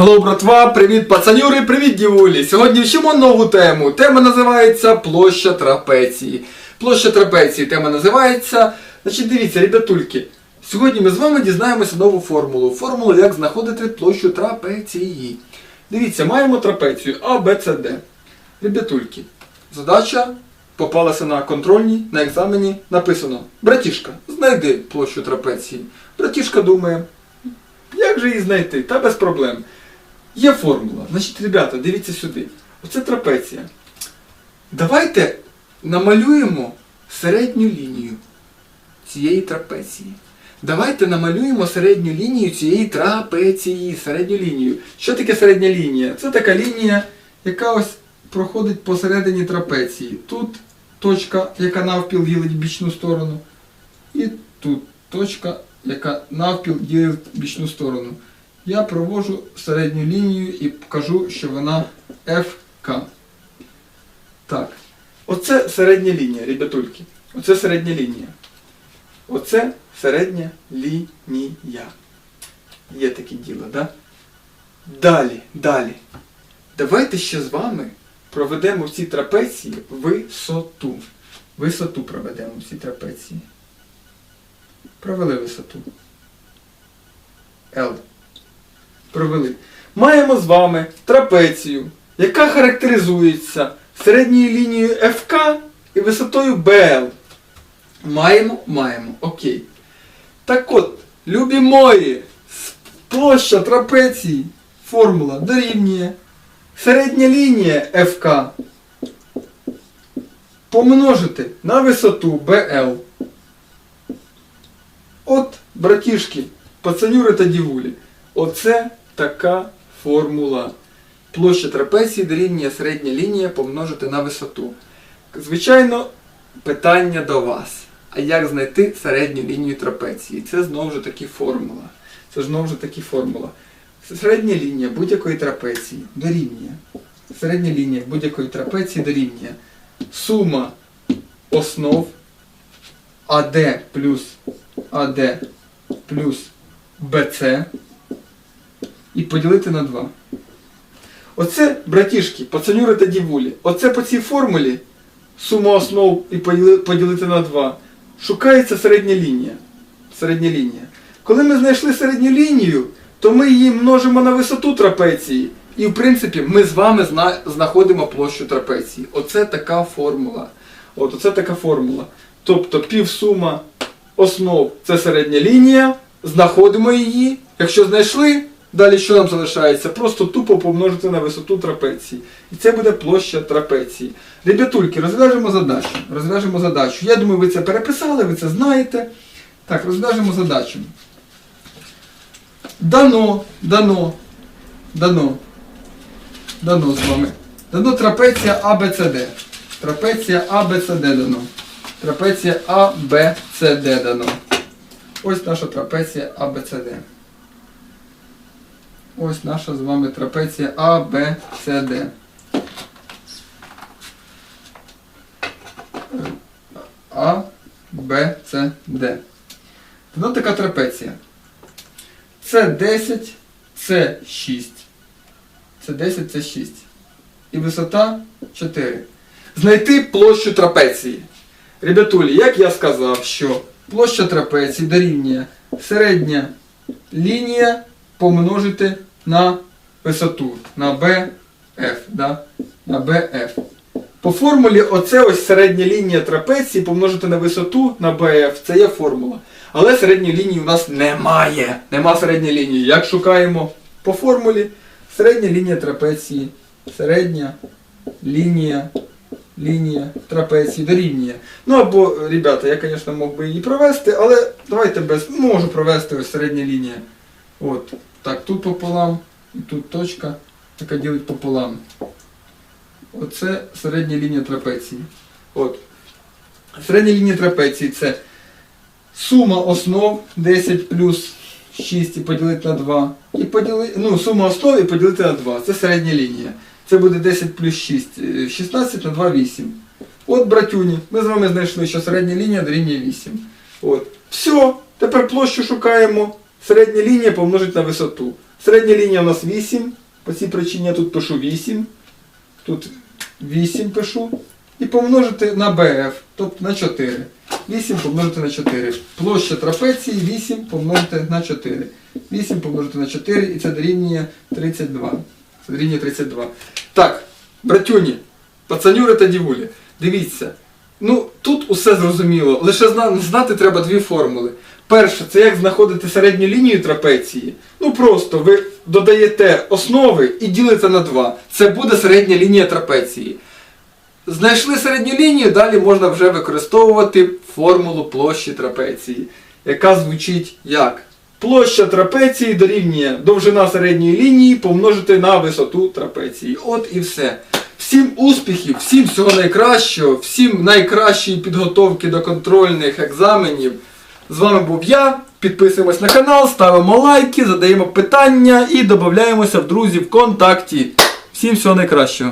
Hello, братва, привіт пацанюри, привіт дівулі. Сьогодні вчимо нову тему. Тема називається площа трапеції. Площа трапеції тема називається. Значить, дивіться, ребятульки. Сьогодні ми з вами дізнаємося нову формулу. Формулу, як знаходити площу трапеції. Дивіться, маємо трапецію А, Б, С, Д. Ребятульки, задача попалася на контрольній, на екзамені. Написано: Братішка, знайди площу трапеції. Братішка думає, як же її знайти? Та без проблем. Є формула. Значить, ребята, дивіться сюди. Оце трапеція. Давайте намалюємо середню лінію цієї трапеції. Давайте намалюємо середню лінію цієї трапеції. Середню лінію. Що таке середня лінія? Це така лінія, яка ось проходить посередині трапеції. Тут точка, яка навпіл ділить бічну сторону. І тут точка, яка навпіл ділить бічну сторону. Я провожу середню лінію і кажу, що вона FK. Так. Оце середня лінія, ребятульки. Оце середня лінія. Оце середня лінія. Є таке діло, да? Далі, далі. Давайте ще з вами проведемо в цій трапеції висоту. Висоту проведемо в цій трапеції. Провели висоту. L. Провели. Маємо з вами трапецію, яка характеризується середньою лінією FK і висотою BL. Маємо, маємо. Окей. Так от, любі мої, площа трапеції, формула дорівнює середня лінія FK помножити на висоту BL. От, братішки, пацанюри та дівулі, оце така формула. Площа трапеції дорівнює середня лінія помножити на висоту. Звичайно, питання до вас. А як знайти середню лінію трапеції? Це знову ж таки формула. Це знову ж таки формула. Середня лінія будь-якої трапеції дорівнює. Середня лінія будь-якої трапеції дорівнює. Сума основ АД плюс АД плюс БЦ і поділити на 2. Оце, братішки, пацанюри та дівулі, оце по цій формулі сума основ і поділити на 2. Шукається середня лінія. Середня лінія. Коли ми знайшли середню лінію, то ми її множимо на висоту трапеції. І в принципі ми з вами зна- знаходимо площу трапеції. Оце така формула. От оце така формула. Тобто півсума основ це середня лінія, знаходимо її. Якщо знайшли, далі що нам залишається? Просто тупо помножити на висоту трапеції. І це буде площа трапеції. Ребятульки, розв'яжемо задачу. Розв'яжемо задачу. Я думаю, ви це переписали, ви це знаєте. Так, розв'яжемо задачу. Дано, дано, дано, дано з вами. Дано трапеція ABCD. Трапеція ABCD дано. Трапеція ABCD дано. Ось наша трапеція ABCD. Ось наша з вами трапеція ABCD. А, Б, С, Д. Дано така трапеція. С 10, С 6. С 10, С 6. І висота 4. Знайти площу трапеції. Ребятулі, як я сказав, що площа трапеції дорівнює середня лінія помножити на висоту, на BF, да? на BF. По формулі оце ось середня лінія трапеції помножити на висоту на BF, це є формула. Але середньої лінії у нас немає. Нема середньої лінії. Як шукаємо по формулі, середня лінія трапеції, середня лінія, лінія трапеції дорівнює. Ну або, ребята, я, звісно, мог би її провести, але давайте без. Можу провести ось середня лінія. От. Так, тут пополам, і тут точка, яка ділить пополам. Оце середня лінія трапеції. От. Середня лінія трапеції це сума основ 10 плюс 6 і поділити на 2. І поділи... Ну, сума основ і поділити на 2. Це середня лінія. Це буде 10 плюс 6. е, 16 на 2 8. От, братюні, ми з вами знайшли, що середня лінія дорівнює 8. От. Все. Тепер площу шукаємо. Середня лінія помножить на висоту. Середня лінія у нас 8. По цій причині я тут пишу 8. Тут 8 пишу. І помножити на BF, тобто на 4. 8 помножити на 4. Площа трапеції 8 помножити на 4. 8 помножити на 4 і це дорівнює 32. Це дорівнює 32. Так, братюні, пацанюри та дівулі, дивіться. Ну, тут усе зрозуміло. Лише знати треба дві формули. Перше, це як знаходити середню лінію трапеції. Ну просто ви додаєте основи і ділите на 2. Це буде середня лінія трапеції. Знайшли середню лінію, далі можна вже використовувати формулу площі трапеції, яка звучить як? Площа трапеції дорівнює довжина середньої лінії помножити на висоту трапеції. От і все. Всім успіхів, всім всього найкращого, всім найкращої підготовки до контрольних екзаменів. З вами був я. Підписуємось на канал, ставимо лайки, задаємо питання і додаємося в друзі ВКонтакті. Всім всього найкращого.